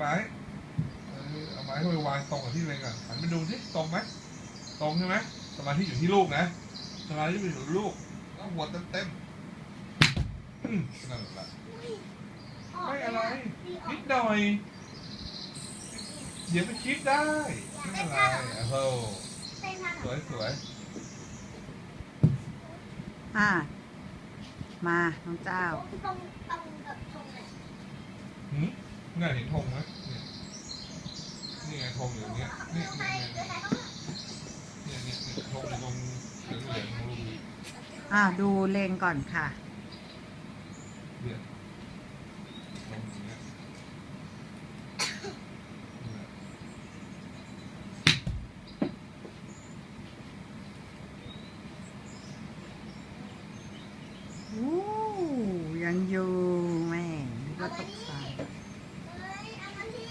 ไม้เออเอาไม้ไปวางตรงกับที่เล็งอะหันไปดูที่ตรงไหมตรงใช่ไหมสมาธิอยู่ที่ลูกนะสมาธิอยู่ที่ลูกแล้วหัวเต็มเต็มๆอืมนั่นแหละไม่อะไรนิดหน่อยเดี๋ยวไปคิดได้ไม่เป็นไรโอ้โหเป็นทางสวยสวยอ่ามาน้องเจ้าตรงตรงกับตรงไหนหืม นี่าเห็นธงไหมนี่ไงธงอยู่เนี้ยนี่นี่นี่นี่นี่ธงตรงเหลืองเหลืองอ่าดูเลงก่อนค่ะเนี่ยตรงนี้อู้ยังอยู่แม่ก็ตกใจ